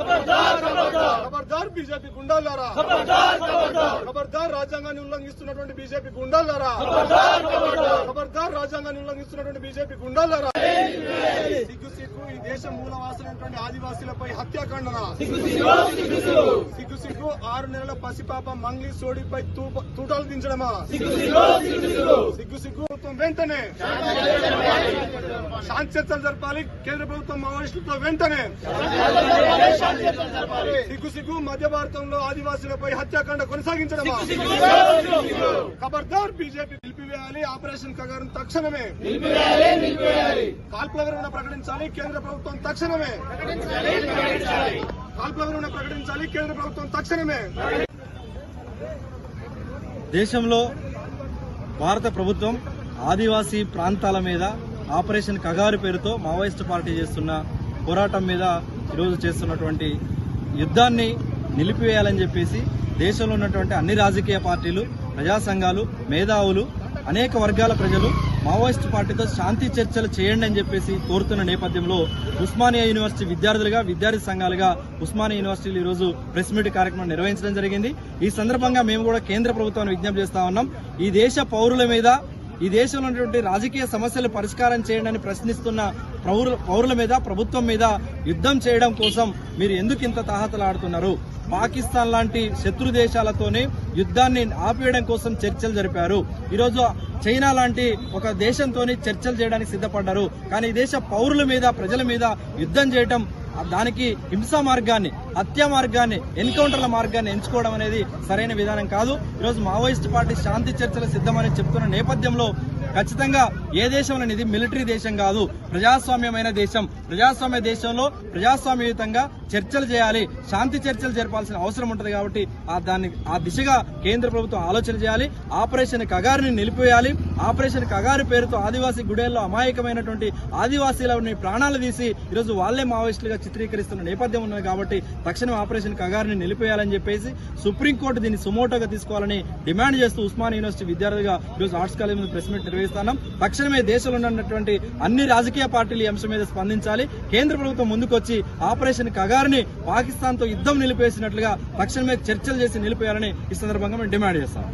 খবরদার খবরদার ఖబర్దార్ బీజేపీ గుండాలారా ఖబర్దార్ రాజ్యాంగాన్ని ఉల్లంఘిస్తున్నటువంటి బీజేపీ గుండాలారా ఖబర్దార్ రాజ్యాంగాన్ని ఉల్లంఘిస్తున్నటువంటి బీజేపీ గుండాలారా సిగ్గు సిగ్గు ఈ దేశం మూలవాసులైనటువంటి ఆదివాసీలపై హత్యాకాండన సిగ్గు సిగ్గు ఆరు నెలల పసిపాప మంగ్లీ సోడిపై తూటాలు దించడమా? సిగ్గు సిగ్గు ప్రభుత్వం వెంటనే. శాంతి చర్చలు జరపాలి. కేంద్ర ప్రభుత్వం మావోయిస్టులతో వెంటనే. సిగ్గు సిగ్గు మధ్య భారతంలో ఆదివాసులపై హత్యాకాండ కొనసాగించడమా? ఖబర్దార్ బీజేపీ నిలిపివేయాలి ఆపరేషన్ కగారం తక్షణమే. కాల్పుల విరమణ ప్రకటించాలి కేంద్ర ప్రభుత్వం తక్షణమే. కాల్పుల విరమణ ప్రకటించాలి కేంద్ర ప్రభుత్వం తక్షణమే. దేశంలో భారత ప్రభుత్వం ఆదివాసీ ప్రాంతాల మీద ఆపరేషన్ కగారు పేరుతో మావోయిస్టు పార్టీ చేస్తున్న పోరాటం మీద ఈరోజు చేస్తున్నటువంటి యుద్ధాన్ని నిలిపివేయాలని చెప్పేసి దేశంలో ఉన్నటువంటి అన్ని రాజకీయ పార్టీలు ప్రజా సంఘాలు మేధావులు అనేక వర్గాల ప్రజలు మావోయిస్ట్ పార్టీతో శాంతి చర్చలు చేయండి అని చెప్పేసి కోరుతున్న నేపథ్యంలో ఉస్మానియా యూనివర్సిటీ విద్యార్థులుగా విద్యార్థి సంఘాలుగా ఉస్మానియా యూనివర్సిటీలు ఈరోజు ప్రెస్ మీట్ కార్యక్రమం నిర్వహించడం జరిగింది. ఈ సందర్భంగా మేము కూడా కేంద్ర ప్రభుత్వాన్ని విజ్ఞప్తి చేస్తా ఉన్నాం. ఈ దేశ పౌరుల మీద ఈ దేశంలో ఉన్నటువంటి రాజకీయ సమస్యలు పరిష్కారం చేయండి అని ప్రశ్నిస్తున్న పౌరుల పౌరుల మీద ప్రభుత్వం మీద యుద్ధం చేయడం కోసం మీరు ఎందుకు ఇంత తాహతలాడుతున్నారు? పాకిస్తాన్ లాంటి శత్రు దేశాలతోనే యుద్ధాన్ని ఆపేయడం కోసం చర్చలు జరిపారు. ఈరోజు చైనా లాంటి ఒక దేశంతోని చర్చలు చేయడానికి సిద్ధపడ్డారు. కానీ ఈ దేశ పౌరుల మీద ప్రజల మీద యుద్ధం చేయడం దానికి హింసా మార్గాన్ని హత్యా మార్గాన్ని ఎన్కౌంటర్ల మార్గాన్ని ఎంచుకోవడం అనేది సరైన విధానం కాదు. ఈరోజు మావోయిస్ట్ పార్టీ శాంతి చర్చలు సిద్ధమని చెప్తున్న నేపథ్యంలో ఖచ్చితంగా ఏ దేశం అనేది మిలిటరీ దేశం కాదు ప్రజాస్వామ్యమైన దేశం. ప్రజాస్వామ్య దేశంలో ప్రజాస్వామ్యయుతంగా చర్చలు చేయాలి శాంతి చర్చలు జరపాల్సిన అవసరం ఉంటుంది కాబట్టి ఆ దాన్ని ఆ దిశగా కేంద్ర ప్రభుత్వం ఆలోచన చేయాలి. ఆపరేషన్ కగారిని నిలిపివేయాలి. ఆపరేషన్ కగారు పేరుతో ఆదివాసీ గుడేల్లో అమాయకమైనటువంటి ఆదివాసీలని ప్రాణాలు తీసి ఈరోజు వాళ్ళే మావోయిస్టులుగా చిత్రీకరిస్తున్న నేపథ్యం ఉన్నది కాబట్టి తక్షణం ఆపరేషన్ కగారిని నిలిపేయాలని చెప్పేసి సుప్రీంకోర్టు దీన్ని సుమోటోగా తీసుకోవాలని డిమాండ్ చేస్తూ ఉస్మాన్ యూనివర్సిటీ విద్యార్థులుగా ఈరోజు ఆర్ట్స్ కాలేజ్ మీద ప్రెస్ మీట్ నిర్వహిస్తున్నాం. తక్షణమే దేశంలో ఉన్నటువంటి అన్ని రాజకీయ పార్టీలు ఈ అంశం మీద స్పందించాలి. కేంద్ర ప్రభుత్వం ముందుకొచ్చి ఆపరేషన్ కగారిని పాకిస్తాన్తో యుద్ధం నిలిపేసినట్లుగా తక్షణమే చర్చలు చేసి నిలిపేయాలని ఈ సందర్భంగా మేము డిమాండ్ చేస్తాం.